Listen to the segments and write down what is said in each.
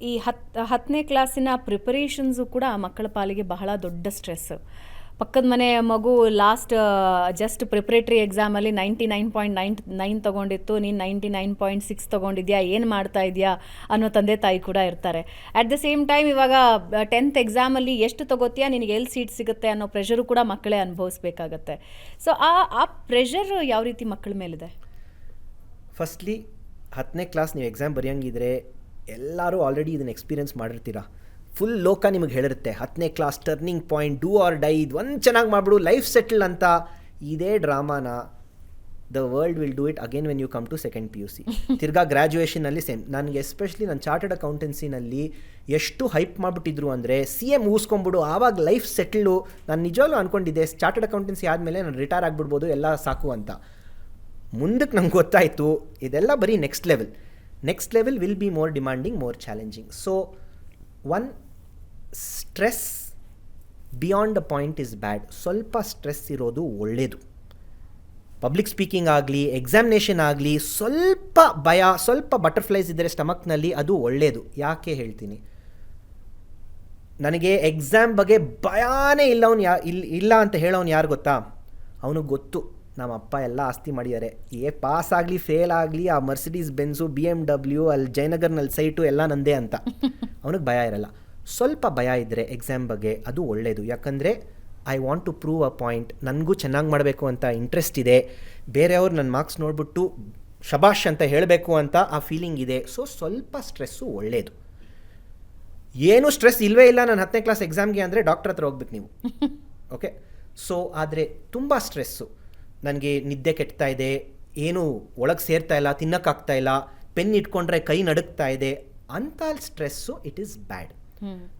ಈ ಹತ್, ಹತ್ತನೇ ಕ್ಲಾಸಿನ ಪ್ರಿಪರೇಷನ್ಸು ಕೂಡ ಮಕ್ಕಳ ಪಾಲಿಗೆ ಬಹಳ ದೊಡ್ಡ ಸ್ಟ್ರೆಸ್ ಪಕ್ಕದ ಮನೆ ಮಗು ಲಾಸ್ಟ್ ಜಸ್ಟ್ ಪ್ರಿಪ್ರೇಟ್ರಿ ಎಕ್ಸಾಮಲ್ಲಿ ninety nine point nine nine ತೊಗೊಂಡಿತ್ತು, ನೀನು ನೈಂಟಿ ನೈನ್ ಪಾಯಿಂಟ್ ಸಿಕ್ಸ್ ತೊಗೊಂಡಿದ್ಯಾ, ಏನು ಮಾಡ್ತಾ ಇದೆಯಾ ಅನ್ನೋ ತಂದೆ ತಾಯಿ ಕೂಡ ಇರ್ತಾರೆ. ಅಟ್ ದ ಸೇಮ್ ಟೈಮ್ ಇವಾಗ ಟೆಂತ್ ಎಕ್ಸಾಮಲ್ಲಿ ಎಷ್ಟು ತಗೋತೀಯಾ, ನಿನಗೆ ಎಲ್ಲಿ ಸೀಟ್ ಸಿಗುತ್ತೆ ಅನ್ನೋ ಪ್ರೆಷರು ಕೂಡ ಮಕ್ಕಳೇ ಅನುಭವಿಸ್ಬೇಕಾಗತ್ತೆ. ಸೊ ಆ ಆ ಪ್ರೆಷರ್ ಯಾವ ರೀತಿ ಮಕ್ಕಳ ಮೇಲಿದೆ? ಫಸ್ಟ್ಲಿ ಹತ್ತನೇ ಕ್ಲಾಸ್ ನೀವು ಎಕ್ಸಾಮ್ ಬರೆಯಂಗಿದ್ರೆ ಎಲ್ಲರೂ ಆಲ್ರೆಡಿ ಇದನ್ನು ಎಕ್ಸ್ಪೀರಿಯನ್ಸ್ ಮಾಡಿರ್ತೀರ? ಫುಲ್ ಲೋಕ ನಿಮಗೆ ಹೇಳಿರುತ್ತೆ ಹತ್ತನೇ class turning point do or die ಇದು ಒಂದು ಚೆನ್ನಾಗಿ ಮಾಡಿಬಿಡು ಲೈಫ್ ಸೆಟಲ್ ಅಂತ. ಇದೇ ಡ್ರಾಮಾನ the world will do it again when you come to second P U C ತಿರ್ಗಾ ಗ್ರ್ಯಾಜುಯೇಷನಲ್ಲಿ ಸೇಮ್ ನನಗೆ ಎಸ್ಪೆಷಲಿ ನನ್ನ ಚಾರ್ಟರ್ಡ್ ಅಕೌಂಟೆನ್ಸಿನಲ್ಲಿ ಎಷ್ಟು ಹೈಪ್ ಮಾಡಿಬಿಟ್ಟಿದ್ರು ಅಂದರೆ ಸಿ ಎಂ ಊಸ್ಕೊಂಬಿಡು ಆವಾಗ ಲೈಫ್ ಸೆಟ್ಲು ನಾನು ನಿಜವಾಗ್ಲೂ ಅಂದ್ಕೊಂಡಿದ್ದೆ ಚಾರ್ಟೆಡ್ ಅಕೌಂಟೆನ್ಸಿ ಆದಮೇಲೆ ನಾನು ರಿಟೈರ್ ಆಗಿಬಿಡ್ಬೋದು ಎಲ್ಲ ಸಾಕು ಅಂತ. ಮುಂದಕ್ಕೆ ನಂಗೆ ಗೊತ್ತಾಯಿತು ಇದೆಲ್ಲ ಬರೀ next level next level will be more demanding more challenging so one stress beyond a point is bad ಸ್ವಲ್ಪ ಸ್ಟ್ರೆಸ್ ಇರೋದು ಒಳ್ಳೆಯದು ಪಬ್ಲಿಕ್ ಸ್ಪೀಕಿಂಗ್ ಆಗಲಿ ಎಕ್ಸಾಮಿನೇಷನ್ ಆಗಲಿ, ಸ್ವಲ್ಪ ಭಯ, ಸ್ವಲ್ಪ ಬಟರ್ಫ್ಲೈಸ್ ಇದ್ದರೆ ಸ್ಟಮಕ್ನಲ್ಲಿ ಅದು ಒಳ್ಳೆಯದು ಯಾಕೆ ಹೇಳ್ತೀನಿ? ನನಗೆ ಎಕ್ಸಾಮ್ ಬಗ್ಗೆ ಭಯಾನೇ ಇಲ್ಲ ಅವ್ನು ಯಾ ಇಲ್ಲ ಇಲ್ಲ ಅಂತ ಹೇಳೋನು ಯಾರು ಗೊತ್ತಾ? ಅವನಿಗೆ ಗೊತ್ತು. ನಮ್ಮ ಅಪ್ಪ ಎಲ್ಲ ಆಸ್ತಿ ಮಾಡಿದ್ದಾರೆ. ಏ ಪಾಸ್ ಆಗಲಿ ಫೇಲ್ ಆಗಲಿ ಆ Mercedes Benz B M W ಅಲ್ಲಿ ಜಯನಗರ್ನಲ್ಲಿ ಸೈಟು ಎಲ್ಲ ನಂದೇ ಅಂತ. ಅವನಿಗೆ ಭಯ ಇರಲ್ಲ. ಸ್ವಲ್ಪ ಭಯ ಇದ್ದರೆ ಎಕ್ಸಾಮ್ ಬಗ್ಗೆ ಅದು ಒಳ್ಳೆಯದು ಯಾಕಂದರೆ I want to prove a point ನನಗೂ ಚೆನ್ನಾಗಿ ಮಾಡಬೇಕು ಅಂತ ಇಂಟ್ರೆಸ್ಟ್ ಇದೆ. ಬೇರೆಯವರು ನನ್ನ ಮಾರ್ಕ್ಸ್ ನೋಡಿಬಿಟ್ಟು ಶಬಾಷ್ ಅಂತ ಹೇಳಬೇಕು ಅಂತ ಆ ಫೀಲಿಂಗ್ ಇದೆ. ಸೊ ಸ್ವಲ್ಪ ಸ್ಟ್ರೆಸ್ಸು ಒಳ್ಳೆಯದು ಏನೂ ಸ್ಟ್ರೆಸ್ ಇಲ್ಲವೇ ಇಲ್ಲ ನಾನು ಹತ್ತನೇ ಕ್ಲಾಸ್ ಎಕ್ಸಾಮ್ಗೆ ಅಂದರೆ ಡಾಕ್ಟರ್ ಹತ್ರ ಹೋಗ್ಬೇಕು ನೀವು. ಓಕೆ ಸೊ ಆದರೆ ತುಂಬ ಸ್ಟ್ರೆಸ್ಸು ನನಗೆ ನಿದ್ದೆ ಕೆಟ್ತಾ ಇದೆ, ಏನು ಒಳಗೆ ಸೇರ್ತಾ ಇಲ್ಲ, ತಿನ್ನೋಕ್ಕಾಗ್ತಾ ಇಲ್ಲ, ಪೆನ್ ಇಟ್ಕೊಂಡ್ರೆ ಕೈ ನಡುಕ್ತಾ ಇದೆ ಅಂತ stress it is bad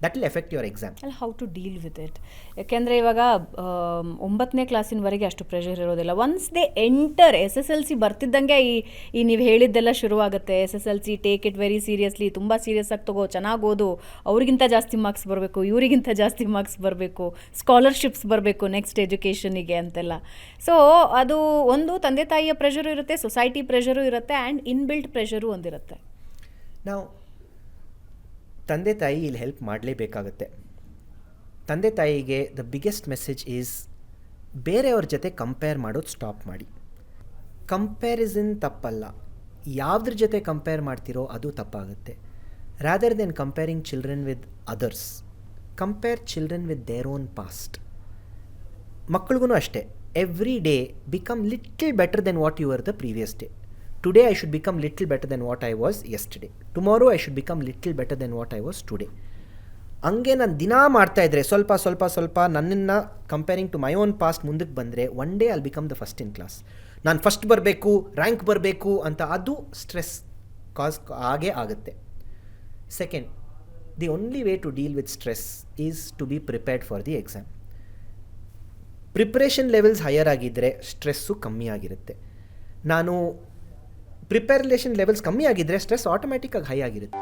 that will affect your exam ಅಲ್ಲಿ how to deal with it ಯಾಕೆಂದರೆ ಇವಾಗ ಒಂಬತ್ತನೇ ಕ್ಲಾಸಿನವರೆಗೆ ಅಷ್ಟು ಪ್ರೆಷರ್ ಇರೋದಿಲ್ಲ. Once they enter S S L C ಬರ್ತಿದ್ದಂಗೆ ಈ ಈ ನೀವು ಹೇಳಿದ್ದೆಲ್ಲ ಶುರುವಾಗುತ್ತೆ. S S L C take it very seriously ತುಂಬ ಸೀರಿಯಸ್ ಆಗಿ ತಗೋ ಚೆನ್ನಾಗಿ ಓದು. ಅವ್ರಿಗಿಂತ ಜಾಸ್ತಿ ಮಾರ್ಕ್ಸ್ ಬರಬೇಕು ಇವರಿಗಿಂತ ಜಾಸ್ತಿ ಮಾರ್ಕ್ಸ್ ಬರಬೇಕು ಸ್ಕಾಲರ್ಶಿಪ್ಸ್ ಬರಬೇಕು ನೆಕ್ಸ್ಟ್ ಎಜುಕೇಷನಿಗೆ ಅಂತೆಲ್ಲ. ಸೊ ಅದು ಒಂದು ತಂದೆ ತಾಯಿಯ ಪ್ರೆಷರು ಇರುತ್ತೆ ಸೊಸೈಟಿ ಪ್ರೆಷರು ಇರುತ್ತೆ ಆ್ಯಂಡ್ ಇನ್ಬಿಲ್ಟ್ ಪ್ರೆಷರು ಒಂದಿರುತ್ತೆ. ನಾವು ತಂದೆ ತಾಯಿ ಇಲ್ಲಿ ಹೆಲ್ಪ್ ಮಾಡಲೇಬೇಕಾಗತ್ತೆ. ತಂದೆ ತಾಯಿಗೆ ದ ಬಿಗ್ಗೆಸ್ಟ್ ಮೆಸೇಜ್ ಈಸ್ ಬೇರೆಯವ್ರ ಜೊತೆ ಕಂಪೇರ್ ಮಾಡೋದು ಸ್ಟಾಪ್ ಮಾಡಿ. ಕಂಪ್ಯಾರಿಸನ್ ತಪ್ಪಲ್ಲ. ಯಾವ್ದ್ರ ಜೊತೆ ಕಂಪೇರ್ ಮಾಡ್ತಿರೋ ಅದು ತಪ್ಪಾಗುತ್ತೆ. Rather than comparing children with others compare children with their own past ಮಕ್ಕಳಿಗೂ ಅಷ್ಟೇ. Every day become little better than what you are the previous day today I should become little better than what I was yesterday tomorrow I should become little better than what I was today ಹಂಗೆ ನಾನು ದಿನಾ ಮಾಡ್ತಾ ಇದ್ದರೆ ಸ್ವಲ್ಪ ಸ್ವಲ್ಪ ಸ್ವಲ್ಪ ನನ್ನನ್ನು comparing to my own past ಮುಂದಕ್ಕೆ ಬಂದರೆ one day I'll become the first in class ನಾನು ಫಸ್ಟ್ ಬರಬೇಕು ರ್ಯಾಂಕ್ ಬರಬೇಕು ಅಂತ ಅದು ಸ್ಟ್ರೆಸ್ ಕಾಸ್ ಆಗೇ ಆಗುತ್ತೆ. Second the only way to deal with stress is to be prepared for the exam preparation levels higher ಆಗಿದ್ದರೆ ಸ್ಟ್ರೆಸ್ಸು ಕಮ್ಮಿ ಆಗಿರುತ್ತೆ. ನಾನು ಪ್ರಿಪೇರ್ಲೇಷನ್ ಲೆವೆಲ್ಸ್ ಕಮ್ಮಿ ಆಗಿದ್ದರೆ ಸ್ಟ್ರೆಸ್ ಆಟೋಮ್ಯಾಟಿಕ್ಕಾಗಿ ಹೈ ಆಗಿರುತ್ತೆ.